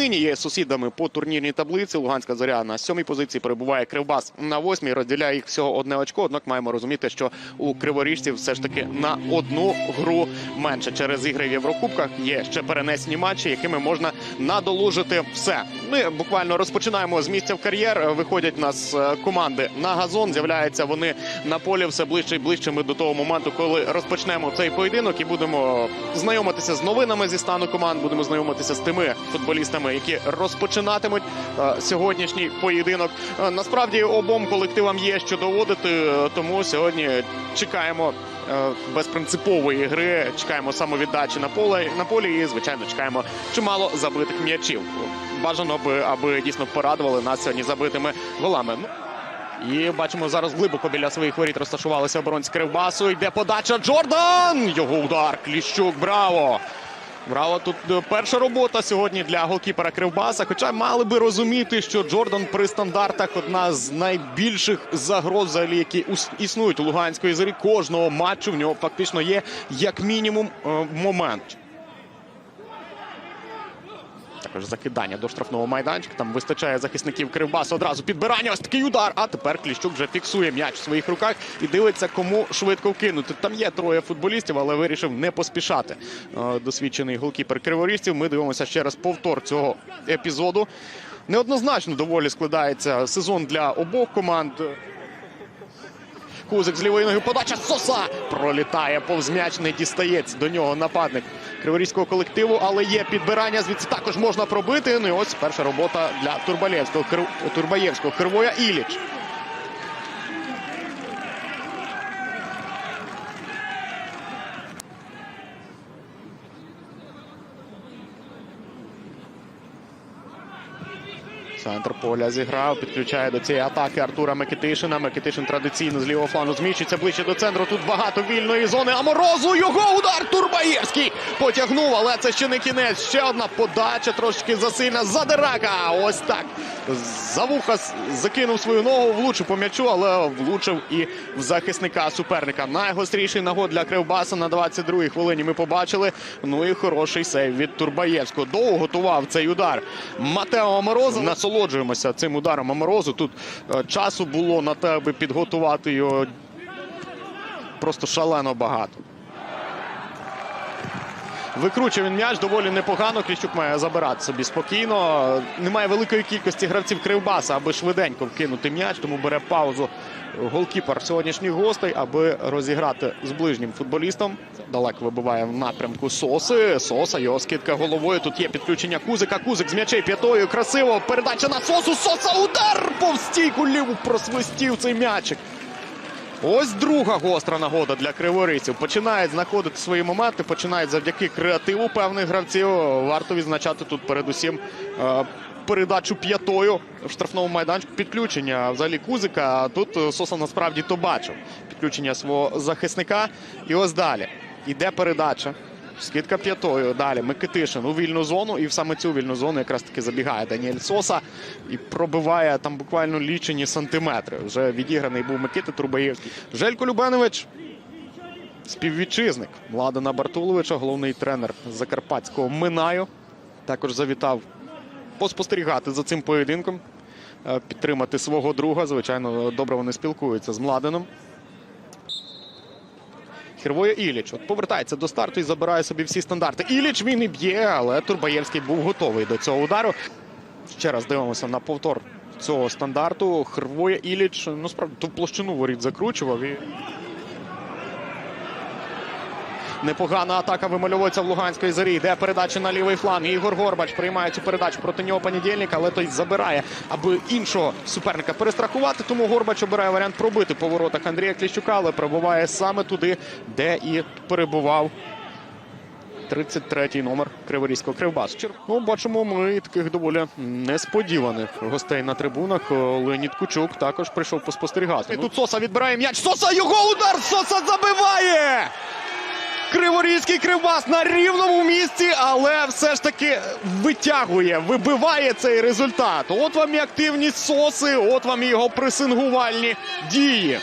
нині є сусідами по турнірній таблиці. Луганська зоря на сьомій позиції перебуває Кривбас на восьмій. Розділяє їх всього одне очко. Однак маємо розуміти, що у криворіжців все ж таки на одну гру менше через ігри в Єврокубках. Є ще перенесені матчі, якими можна надолужити все. Ми буквально розпочинаємо з місця в кар'єр. Виходять нас е, команди на газон. З'являються вони на полі все ближче і ближче. Ми до того моменту, коли розпочнемо цей поєдинок і будемо знайомитися з новинами зі стану команд. Будемо знайомитися з тими футболістами, які розпочинатимуть е, сьогоднішній поєдинок. Е, насправді обом колективам є що доводити, е, тому сьогодні чекаємо. Безпринципової гри чекаємо самовіддачі на полі на полі і звичайно чекаємо чимало забитих м'ячів. Бажано би, аби дійсно порадували нас сьогодні забитими голами. Ну, і бачимо зараз глибоко біля своїх воріт розташувалися оборонці Кривбасу. Йде подача Джордан. Його удар. Кліщук. Браво! Браво! Тут е, перша робота сьогодні для голкіпера Кривбаса. Хоча мали би розуміти, що Джордан при стандартах одна з найбільших загроз, які існують у Луганської зорі. Кожного матчу в нього фактично є як мінімум е, момент. Також закидання до штрафного майданчика. Там вистачає захисників Кривбасу. Одразу підбирання. Ось такий удар. А тепер Кліщук вже фіксує м'яч в своїх руках і дивиться, кому швидко вкинути. Там є троє футболістів, але вирішив не поспішати. Е, Досвідчений голкіпер криворіжців. Ми дивимося ще раз повтор цього епізоду. Неоднозначно доволі складається сезон для обох команд. Кузик з лівої ноги подача Соса пролітає повз м'яч, не дістається до нього нападник криворізького колективу, але є підбирання. Звідси також можна пробити. Ну і ось перша робота для Турбаєвського Кривоя Іліч. Центр поля зіграв, підключає до цієї атаки Артура Микитишина. Микитишин традиційно з лівого флану зміщується ближче до центру. Тут багато вільної зони. А морозу його удар Турбаєвський потягнув, але це ще не кінець. Ще одна подача трошки засильна. Задирака. Ось так. За вуха закинув свою ногу, влучив по м'ячу, але влучив і в захисника суперника. Найгостріший нагод для Кривбаса на 22-й хвилині. Ми побачили. Ну і хороший сейв від Турбаєвського. Довго готував цей удар. Матео Морозов. Насолоджуємося цим ударом Морозу. Тут е, часу було на те, аби підготувати його просто шалено багато. Викручує він м'яч доволі непогано. Кліщук має забирати собі спокійно. Немає великої кількості гравців Кривбаса, аби швиденько вкинути м'яч, тому бере паузу голкіпер сьогоднішніх гостей, аби розіграти з ближнім футболістом. Далеко вибиває в напрямку Соси. Соса, його скидка головою. Тут є підключення Кузика. Кузик з м'ячей п'ятою. Красиво. Передача на Сосу. Соса удар! Повз стійку ліву просвистів цей м'ячик. Ось друга гостра нагода для кривориців. Починають знаходити свої моменти, починають завдяки креативу певних гравців. Варто відзначати тут передусім е, передачу п'ятою в штрафному майданчику. Підключення взагалі Кузика. Тут е, Соса насправді то бачив. Підключення свого захисника. І ось далі. Іде передача. Скидка п'ятою. Далі Микитишин у вільну зону. І в саме цю вільну зону якраз таки забігає Даніель Соса і пробиває там буквально лічені сантиметри. Вже відіграний був Микита Турбаєвський. Желько Любенович. Співвітчизник Младена Бартуловича, головний тренер Закарпатського Минаю. Також завітав поспостерігати за цим поєдинком, е, підтримати свого друга. Звичайно, добре вони спілкуються з Младеном. Хервоя Іліч. От повертається до старту і забирає собі всі стандарти. Іліч він і б'є, але Турбаєвський був готовий до цього удару. Ще раз дивимося на повтор цього стандарту. Хрвоя Іліч, ну справді ту площину воріт закручував і. Непогана атака вимальовується в Луганської зорі. Йде передача на лівий фланг. Ігор Горбач приймає цю передачу проти нього понедільник, але той забирає, аби іншого суперника перестрахувати. Тому Горбач обирає варіант пробити по воротах Андрія Кліщука, але пробуває саме туди, де і перебував 33-й номер Криворізького Кривбас. Чер- Ну, бачимо, ми таких доволі несподіваних гостей на трибунах. Леонід Кучук також прийшов поспостерігати. І тут Соса відбирає м'яч. Соса його удар! Соса забиває! Криворізький кривбас на рівному місці, але все ж таки витягує, вибиває цей результат. От вам і активність соси, от вам і його пресингувальні дії.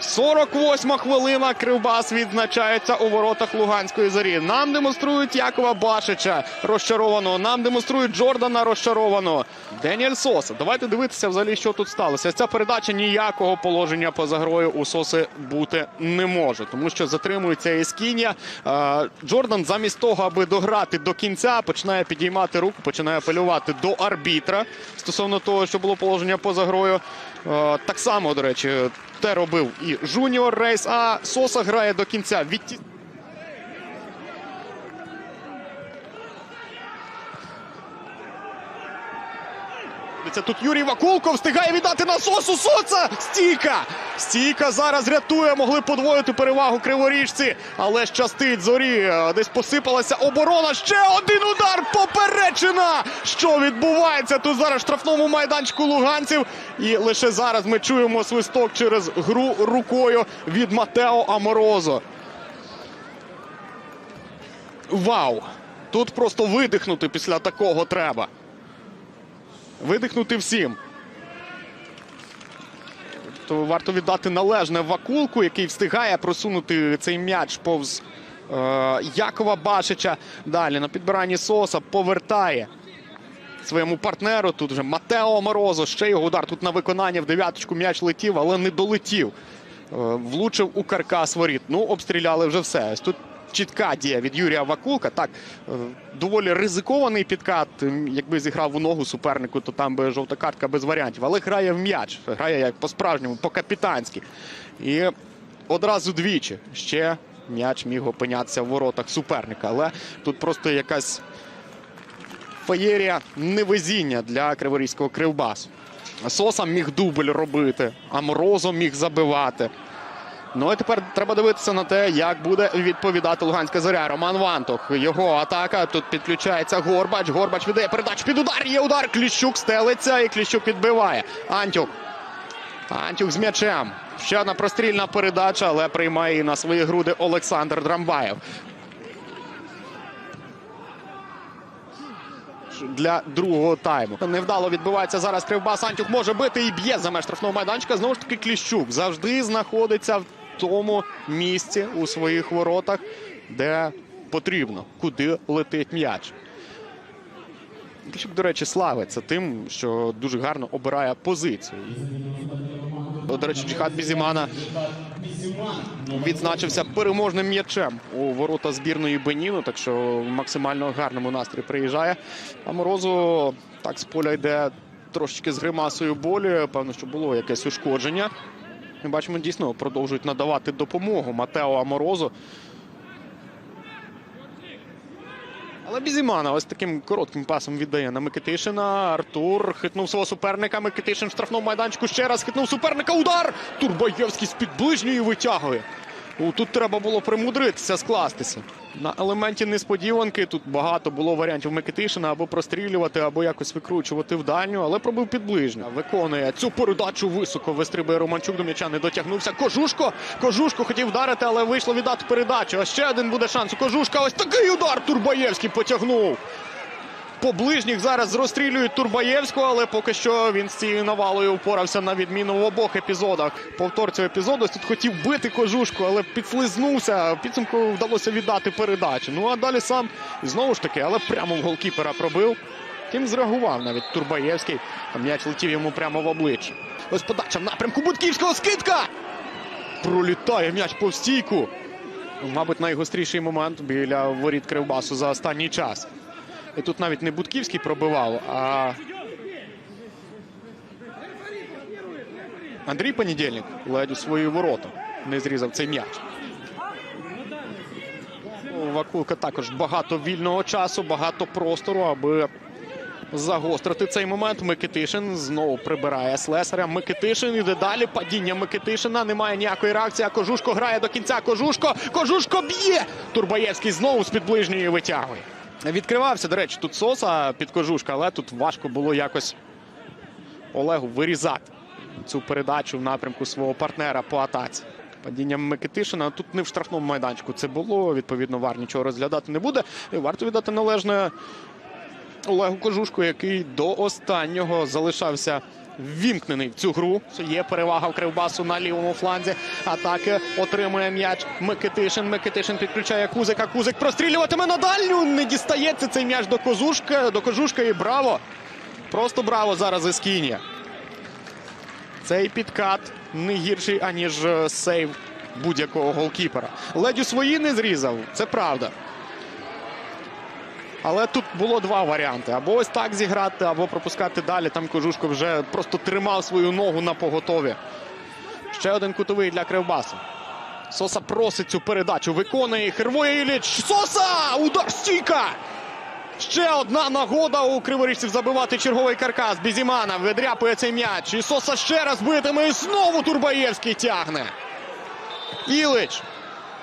48 хвилина. Кривбас відзначається у воротах Луганської зорі. Нам демонструють Якова Башича розчарованого. Нам демонструють Джордана розчарованого. Деніель Соса. Давайте дивитися взагалі, що тут сталося. Ця передача ніякого положення поза грою у Соси бути не може, тому що затримується Ескінія. Е, Джордан замість того, аби дограти до кінця, починає підіймати руку, починає апелювати до арбітра стосовно того, що було положення поза грою. Так само, до речі, те робив і Жуніор Рейс, а Соса грає до кінця. Відті... Це тут Юрій Вакулко встигає віддати на Сосу Соца. Стійка! Стійка зараз рятує. Могли подвоїти перевагу криворіжці. Але щастить зорі. Е, Десь посипалася оборона. Ще один удар. Поперечина! Що відбувається тут зараз в штрафному майданчику луганців? І лише зараз ми чуємо свисток через гру рукою від Матео Аморозо. Вау! Тут просто видихнути після такого треба. Видихнути всім. То варто віддати належне Вакулку, який встигає просунути цей м'яч повз е, Якова Башича. Далі на підбиранні Соса повертає своєму партнеру. Тут вже Матео Морозо. Ще його удар. Тут на виконання в дев'яточку м'яч летів, але не долетів. Е, влучив у каркас воріт. Ну, обстріляли вже все. Ось Тут чітка дія від Юрія Вакулка. Так, е, доволі ризикований підкат. Якби зіграв у ногу супернику, то там би жовта картка без варіантів. Але грає в м'яч. Грає як по-справжньому, по-капітанськи. І одразу двічі ще м'яч міг опинятися в воротах суперника. Але тут просто якась феєрія невезіння для криворізького кривбасу. Соса міг дубль робити, а Морозо міг забивати. Ну і тепер треба дивитися на те, як буде відповідати Луганська зоря. Роман Вантух. Його атака. Тут підключається Горбач. Горбач віддає передачу під удар. Є удар. Кліщук стелиться і Кліщук підбиває. Антюк. Антюк з м'ячем. Ще одна прострільна передача, але приймає на свої груди Олександр Драмбаєв. для другого тайму. Невдало відбувається зараз Кривбас. Антюк може бити і б'є за меж штрафного майданчика. Знову ж таки, Кліщук завжди знаходиться в тому місці у своїх воротах, де потрібно, куди летить м'яч. Кліщук, до речі, славиться тим, що дуже гарно обирає позицію. До речі, Джихад Бізімана відзначився переможним м'ячем у ворота збірної Беніну, так що в максимально гарному настрої приїжджає. А Морозу так з поля йде трошечки з гримасою болі. Певно, що було якесь ушкодження. Ми бачимо, дійсно продовжують надавати допомогу Матео Аморозу. Але Бізімана ось таким коротким пасом віддає на Микитишина. Артур хитнув свого суперника. Микитишин в штрафному майданчику ще раз хитнув суперника. Удар! Турбаєвський з-під ближньої витягує. О, Тут треба було примудритися, скластися. На елементі несподіванки тут багато було варіантів Микитишина або прострілювати, або якось викручувати в дальню, але пробив під. Виконує цю передачу високо. Вистрибує Романчук до м'яча, не дотягнувся. Кожушко. Кожушко хотів вдарити, але вийшло віддати передачу. А ще один буде шанс у Кожушка. Ось такий удар Турбаєвський потягнув. По ближніх зараз розстрілюють Турбаєвського, але поки що він з цією навалою впорався на відміну в обох епізодах. Повтор цього епізоду тут хотів бити кожушку, але підслизнувся. Підсумку вдалося віддати передачу. Ну а далі сам знову ж таки, але прямо в голкіпера пробив. Тим зреагував навіть Турбаєвський. А М'яч летів йому прямо в обличчя. Ось подача в напрямку Будківського скидка. Пролітає м'яч по стійку. Мабуть, найгостріший момент біля воріт Кривбасу за останній час. І тут навіть не Будківський пробивав, а Андрій Понедільник ледь у свої ворота не зрізав цей м'яч. Вакулка також багато вільного часу, багато простору, аби загострити цей момент. Микитишин знову прибирає слесаря. Микитишин іде далі. Падіння Микитишина. Немає ніякої реакції. А Кожушко грає до кінця. Кожушко. Кожушко б'є. Турбаєвський знову з під ближньої витягує. Відкривався, до речі, тут Соса під кожушка, але тут важко було якось Олегу вирізати цю передачу в напрямку свого партнера по атаці. Падіння Микитишина тут не в штрафному майданчику це було. Відповідно, вар нічого розглядати не буде. І варто віддати належне Олегу Кожушку, який до останнього залишався ввімкнений в цю гру. Є перевага в Кривбасу на лівому фланзі. Атаки отримує м'яч Микитишин. Микитишин підключає Кузика. Кузик прострілюватиме на дальню. Не дістається цей м'яч до Козушка. До Кожушка і браво. Просто браво зараз із Кінія. Цей підкат не гірший, аніж е, сейв будь-якого голкіпера. Ледь у свої не зрізав, це правда. Але тут було два варіанти: або ось так зіграти, або пропускати далі. Там Кожушко вже просто тримав свою ногу на поготові. Ще один кутовий для Кривбасу. Соса просить цю передачу. Виконує Хервоє Іліч. Соса! Удар стійка! Ще одна нагода у криворіжців забивати черговий каркас. Бізімана видряпує цей м'яч. І Соса ще раз битиме. І знову Турбаєвський тягне. Ілич.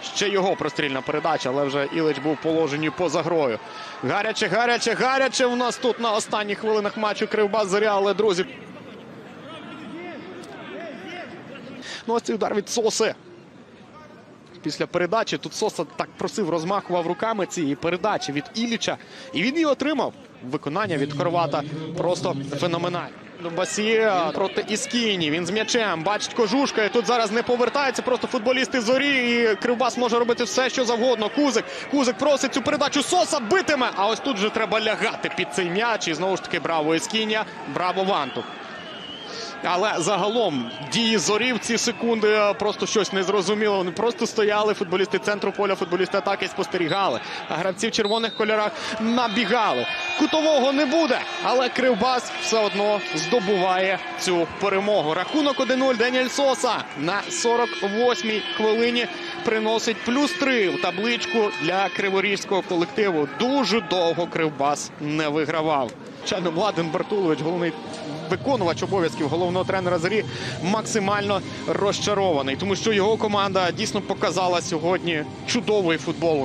Ще його прострільна передача, але вже Ілич був в поза грою. Гаряче, гаряче, гаряче. У нас тут на останніх хвилинах матчу Кривбас Зоря, але друзі. Ну, ось цей удар від Соси. Після передачі тут Соса так просив, розмахував руками цієї передачі від Іліча. І він її отримав. Виконання від Хорвата просто феноменальне. Басія проти Іскіні. Він з м'ячем. Бачить кожушка. І тут зараз не повертається. Просто футболісти зорі. І Кривбас може робити все, що завгодно. Кузик. Кузик просить цю передачу. Соса битиме. А ось тут вже треба лягати під цей м'яч. І знову ж таки браво Іскіня, Браво Ванту. Але загалом дії зорі в ці секунди е, просто щось незрозуміло. Вони просто стояли. Футболісти центру поля, футболісти атаки спостерігали. А гравці в червоних кольорах набігали. Кутового не буде, але Кривбас все одно здобуває цю перемогу. Рахунок 1-0. Деніель Соса на 48-й хвилині приносить плюс 3 в табличку для криворізького колективу. Дуже довго Кривбас не вигравав. Звичайно, Младен Бартулович, головний виконувач обов'язків головного тренера зорі, максимально розчарований, тому що його команда дійсно показала сьогодні чудовий футбол.